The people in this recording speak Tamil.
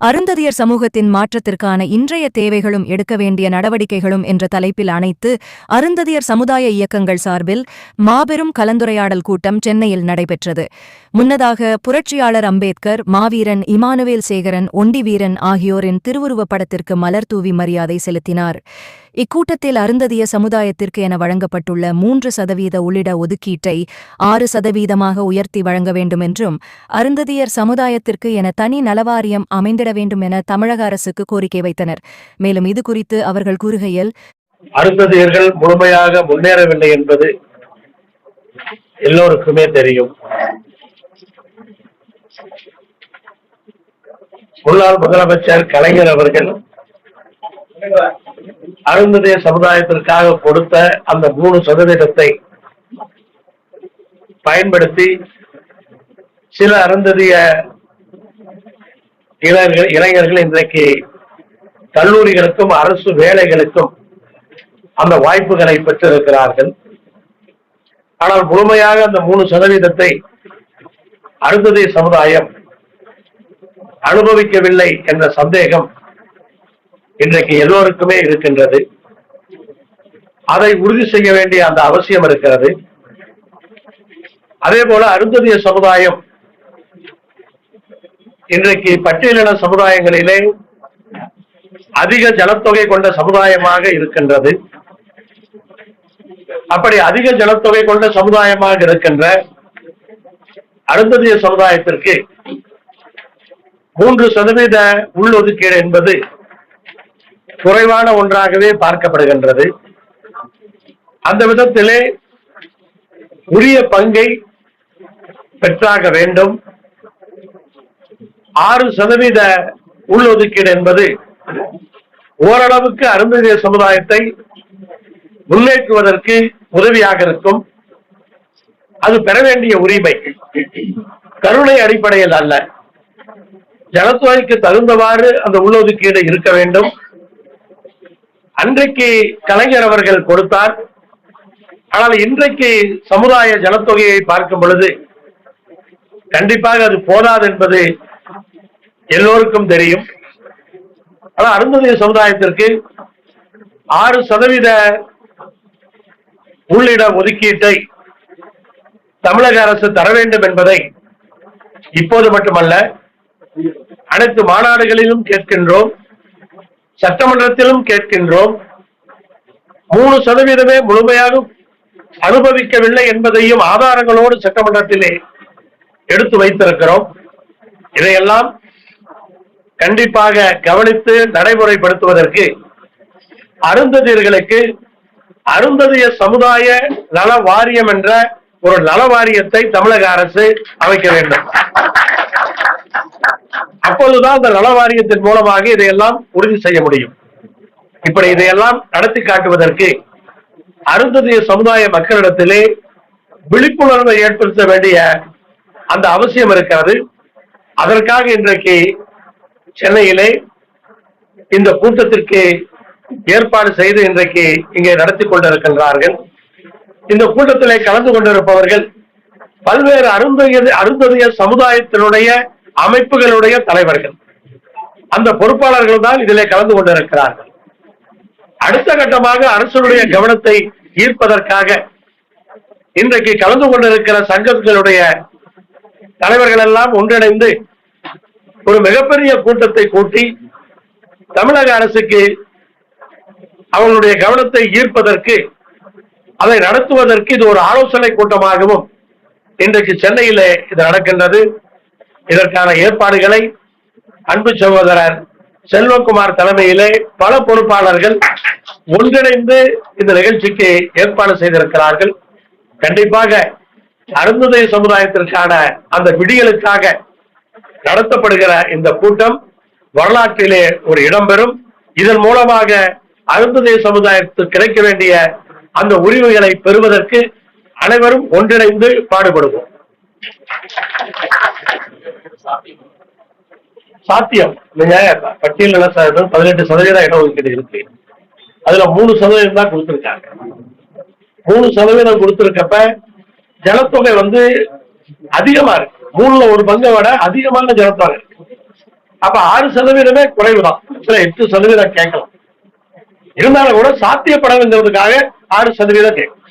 அருந்ததியர் சமூகத்தின் மாற்றத்திற்கான இன்றைய தேவைகளும் எடுக்க வேண்டிய நடவடிக்கைகளும் என்ற தலைப்பில் அனைத்து அருந்ததியர் சமுதாய இயக்கங்கள் சார்பில் மாபெரும் கலந்துரையாடல் கூட்டம் சென்னையில் நடைபெற்றது. முன்னதாக புரட்சியாளர் அம்பேத்கர் மாவீரன் இமானுவேல் சேகரன் ஒண்டிவீரன் ஆகியோரின் திருவுருவப் படத்திற்கு மலர் தூவி மரியாதை செலுத்தினார். இக்கூட்டத்தில் அருந்ததிய சமுதாயத்திற்கு என வழங்கப்பட்டுள்ள மூன்று சதவீத உள்ளிட ஒதுக்கீட்டை ஆறு சதவீதமாக உயர்த்தி வழங்க வேண்டும் என்றும் அருந்ததியர் சமுதாயத்திற்கு என தனி நலவாரியம் அமைந்திட வேண்டும் என தமிழக அரசுக்கு கோரிக்கை வைத்தனர். மேலும் இது குறித்து அவர்கள் கூறுகையில் அருந்ததியர்கள் முழுமையாக முன்னேறவில்லை என்பது எல்லோருக்குமே தெரியும். முன்னாள் முதலமைச்சர் கலைஞர் அவர்கள் அருந்ததிய சமுதாயத்திற்காக கொடுத்த அந்த மூணு சதவீதத்தை பயன்படுத்தி சில அருந்ததிய இளைஞர்கள் இளைஞர்கள் இன்றைக்கு கல்லூரிகளுக்கும் அரசு வேலைகளுக்கும் அந்த வாய்ப்புகளை பெற்றிருக்கிறார்கள். ஆனால் முழுமையாக அந்த மூணு சதவீதத்தை அருந்ததிய சமுதாயம் அனுபவிக்கவில்லை என்ற சந்தேகம் இன்றைக்கு எல்லோருக்குமே இருக்கின்றது. அதை உறுதி செய்ய வேண்டிய அந்த அவசியம் இருக்கிறது. அதே போல அருந்ததிய சமுதாயம் இன்றைக்கு பட்டியலின சமுதாயங்களிலே அதிக ஜனத்தொகை கொண்ட சமுதாயமாக இருக்கின்றது. அப்படி அதிக ஜனத்தொகை கொண்ட சமுதாயமாக இருக்கின்ற அருந்ததிய சமுதாயத்திற்கு மூன்று சதவீத உள்ளொதுக்கீடு என்பது குறைவான ஒன்றாகவே பார்க்கப்படுகின்றது. அந்த விதத்திலே உரிய பங்கை பெற்றாக வேண்டும். ஆறு சதவீத உள்ளொதுக்கீடு என்பது ஓரளவுக்கு அருந்ததிய சமுதாயத்தை முன்னேற்றுவதற்கு உதவியாக இருக்கும். அது பெற வேண்டிய உரிமை. கருணை அடிப்படையில் அல்ல. ஜனத்தொகைக்கு தகுந்தவாறு அந்த உள்ளொதுக்கீடு இருக்க வேண்டும். அன்றைக்கு கலைஞர் அவர்கள் கொடுத்தார். ஆனால் இன்றைக்கு சமுதாய ஜனத்தொகையை பார்க்கும் பொழுது கண்டிப்பாக அது போதாது என்பது எல்லோருக்கும் தெரியும். ஆனால் அருந்ததிய சமுதாயத்திற்கு ஆறு சதவீத உள்ளிட ஒதுக்கீட்டை தமிழக அரசு தர வேண்டும் என்பதை இப்போது மட்டுமல்ல அனைத்து மாநாடுகளிலும் கேட்கின்றோம். சட்டமன்றத்திலும் கேட்கின்றோம். மூணு சதவீதமே முழுமையாக அனுபவிக்கவில்லை என்பதையும் ஆதாரங்களோடு சட்டமன்றத்திலே எடுத்து வைத்திருக்கிறோம். இதையெல்லாம் கண்டிப்பாக கவனித்து நடைமுறைப்படுத்துவதற்கு அருந்ததியர்களுக்கு அருந்ததிய சமுதாய நல வாரியம் என்ற ஒரு நல வாரியத்தை தமிழக அரசு அமைக்க வேண்டும். அப்பொழுதுதான் அந்த நல வாரியத்தின் மூலமாக இதையெல்லாம் உறுதி செய்ய முடியும். இப்படி இதையெல்லாம் நடத்தி காட்டுவதற்கு அருந்ததிய சமுதாய மக்களிடத்திலே விழிப்புணர்வை ஏற்படுத்த வேண்டிய அந்த அவசியம் இருக்கிறது. அதற்காக இன்றைக்கு சென்னையிலே இந்த கூட்டத்திற்கு ஏற்பாடு செய்து இன்றைக்கு இங்கே நடத்தி கொண்டிருக்கின்றார்கள். இந்த கூட்டத்திலே கலந்து கொண்டிருப்பவர்கள் பல்வேறு அருந்ததிய அருந்ததிய சமுதாயத்தினுடைய அமைப்புகளுடைய தலைவர்கள். அந்த பொறுப்பாளர்கள் தான் இதிலே கலந்து கொண்டிருக்கிறார்கள். அடுத்த கட்டமாக அரசனுடைய கவனத்தை ஈர்ப்பதற்காக இன்றைக்கு கலந்து கொண்டிருக்கிற சங்கங்களுடைய தலைவர்கள் எல்லாம் ஒன்றிணைந்து ஒரு மிகப்பெரிய கூட்டத்தை கூட்டி தமிழக அரசுக்கு அவர்களுடைய கவனத்தை ஈர்ப்பதற்கு அதை நடத்துவதற்கு இது ஒரு ஆலோசனை கூட்டமாகவும் இன்றைக்கு சென்னையிலே இது நடக்கின்றது. இதற்கான ஏற்பாடுகளை அன்பு சகோதரர் செல்வகுமார் தலைமையிலே பல பொறுப்பாளர்கள் ஒன்றிணைந்து இந்த நிகழ்ச்சிக்கு ஏற்பாடு செய்திருக்கிறார்கள். கண்டிப்பாக அருந்துதய சமுதாயத்திற்கான அந்த விடிகளுக்காக நடத்தப்படுகிற இந்த கூட்டம் வரலாற்றிலே ஒரு இடம்பெறும். இதன் மூலமாக அருந்துதய சமுதாயத்துக்கு கிடைக்க வேண்டிய அந்த உரிமைகளை பெறுவதற்கு அனைவரும் ஒன்றிணைந்து பாடுபடுவோம். சாத்தியம். நீங்க பட்டியல் சாதனம் பதினெட்டு சதவீதம் இடஒதுக்கீடு இருக்கு? அதுல மூணு சதவீதம் தான் கொடுத்திருக்காங்க. மூணு சதவீதம் கொடுத்திருக்கப்ப ஜனத்தொகை வந்து அதிகமா இருக்கு. மூணுல ஒரு பங்கை விட அதிகமான ஜனத்தொகை இருக்கு. அப்ப ஆறு சதவீதமே குறைவுதான் சில எட்டு சதவீதம் கேட்கலாம். இருந்தாலும் கூட சாத்தியப்படவில்லைன்றதுக்காக ஆறு சதவீதம் கேட்கலாம்.